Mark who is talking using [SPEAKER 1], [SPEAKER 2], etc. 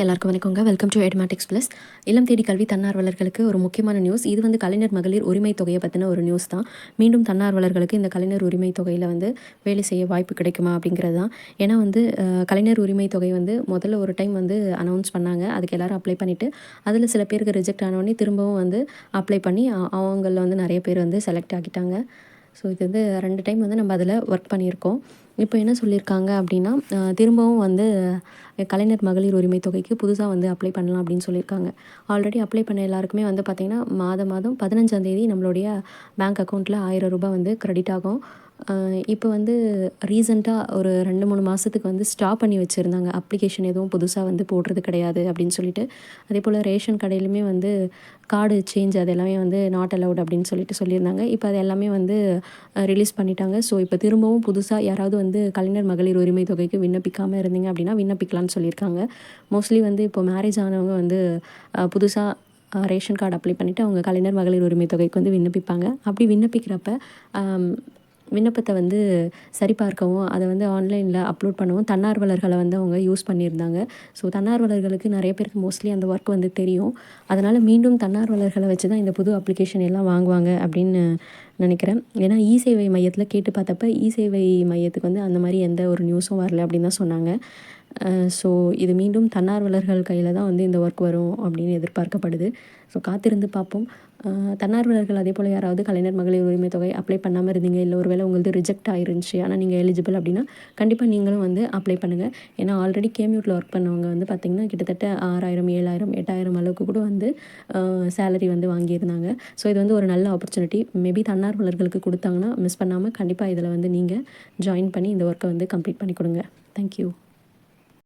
[SPEAKER 1] எல்லாருக்கும் வணக்கங்க. Welcome to Edmatics plus இளம் தேடி கல்வி தன்னார்வலர்களுக்கு ஒரு முக்கியமான நியூஸ் இது வந்து கலைஞர் மகளிர் உரிமை தொகையை பற்றின ஒரு நியூஸ் தான். மீண்டும் தன்னார்வலர்களுக்கு இந்த கலைஞர் உரிமை தொகையில் வந்து வேலை செய்ய வாய்ப்பு கிடைக்குமா அப்படிங்கிறது தான். ஏன்னா வந்து கலைஞர் உரிமை தொகை வந்து முதல்ல ஒரு டைம் வந்து அனௌன்ஸ் பண்ணாங்க. அதுக்கு எல்லாரும் அப்ளை பண்ணிவிட்டு அதில் சில பேருக்கு ரிஜெக்ட் ஆனோடனே திரும்பவும் வந்து அப்ளை பண்ணி அவங்கள வந்து நிறைய பேர் வந்து செலக்ட் ஆகிட்டாங்க ஸோ இது வந்து ரெண்டு டைம் வந்து நம்ம அதில் ஒர்க் பண்ணியிருக்கோம். இப்போ என்ன சொல்லியிருக்காங்க அப்படின்னா திரும்பவும் வந்து கலைஞர் மகளிர் உரிமை தொகைக்கு புதுசாக வந்து அப்ளை பண்ணலாம் அப்படின்னு சொல்லியிருக்காங்க. ஆல்ரெடி அப்ளை பண்ண எல்லாருக்குமே வந்து பார்த்திங்கன்னா மாதம் மாதம் பதினஞ்சாந்தேதி நம்மளுடைய பேங்க் அக்கௌண்ட்டில் ஆயிரம் ரூபாய் வந்து க்ரெடிட் ஆகும். இப்போ வந்து ரீசண்டாக ஒரு ரெண்டு மூணு மாதத்துக்கு வந்து ஸ்டாப் பண்ணி வச்சுருந்தாங்க. அப்ளிகேஷன் எதுவும் புதுசாக வந்து போடுறது கிடையாது அப்படின்னு சொல்லிட்டு. அதே போல் ரேஷன் கடையிலுமே வந்து கார்டு சேஞ்ச் அது எல்லாமே வந்து நாட் அலவுட் அப்படின்னு சொல்லிட்டு சொல்லியிருந்தாங்க. இப்போ அது எல்லாமே வந்து ரிலீஸ் பண்ணிட்டாங்க. ஸோ இப்போ திரும்பவும் புதுசாக யாராவது வந்து கலைஞர் மகளிர் உரிமை தொகைக்கு விண்ணப்பிக்காமல் இருந்தீங்க அப்படின்னா விண்ணப்பிக்கலாம்னு சொல்லியிருக்காங்க. மோஸ்ட்லி வந்து இப்போ மேரேஜ் ஆனவங்க வந்து புதுசாக ரேஷன் கார்டு அப்ளை பண்ணிவிட்டு அவங்க கலைஞர் மகளிர் உரிமை தொகைக்கு வந்து விண்ணப்பிப்பாங்க. அப்படி விண்ணப்பிக்கிறப்ப விண்ணப்பத்தை வந்து சரிபார்க்கவும் அதை வந்து ஆன்லைனில் அப்லோட் பண்ணவும் தன்னார்வலர்களை வந்து அவங்க யூஸ் பண்ணியிருந்தாங்க. ஸோ தன்னார்வலர்களுக்கு நிறைய பேருக்கு மோஸ்ட்லி அந்த ஒர்க் வந்து தெரியும். அதனால் மீண்டும் தன்னார்வலர்களை வச்சு தான் இந்த புது அப்ளிகேஷன் எல்லாம் வாங்குவாங்க அப்படின்னு நினைக்கிறேன். ஏன்னா இ சேவை மையத்தில் கேட்டு பார்த்தப்ப இ சேவை மையத்துக்கு வந்து அந்த மாதிரி எந்த ஒரு நியூஸும் வரல அப்படின்னு தான் சொன்னாங்க. ஸோ இது மீண்டும் தன்னார்வலர்கள் கையில் தான் வந்து இந்த ஒர்க் வரும் அப்படின்னு எதிர்பார்க்கப்படுது. ஸோ காத்திருந்து பார்ப்போம். தன்னார்வலர்கள் அதே போல் யாராவது கலைஞர் மகளிர் உரிமை தொகை அப்ளை பண்ணாமல் இருந்தீங்க இல்லை ஒருவேளை உங்களது ரிஜெக்ட் ஆயிருந்துச்சு ஆனால் நீங்கள் எலிஜிபிள் அப்படின்னா கண்டிப்பாக நீங்களும் வந்து அப்ளை பண்ணுங்கள் ஏன்னா ஆல்ரெடி கேம்யூட்டில் ஒர்க் பண்ணவங்க வந்து பார்த்திங்கன்னா கிட்டத்தட்ட ஆறாயிரம் ஏழாயிரம் எட்டாயிரம் அளவுக்கு கூட வந்து சேலரி வந்து வாங்கியிருந்தாங்க. ஸோ இது வந்து ஒரு நல்ல ஆப்பர்ச்சுனிட்டி மேபி தன்னார்வலர்களுக்கு கொடுத்தாங்கன்னா மிஸ் பண்ணாமல் கண்டிப்பாக இதில் வந்து நீங்கள் ஜாயின் பண்ணி இந்த ஒர்க்கை வந்து கம்ப்ளீட் பண்ணி கொடுங்க. தேங்க்யூ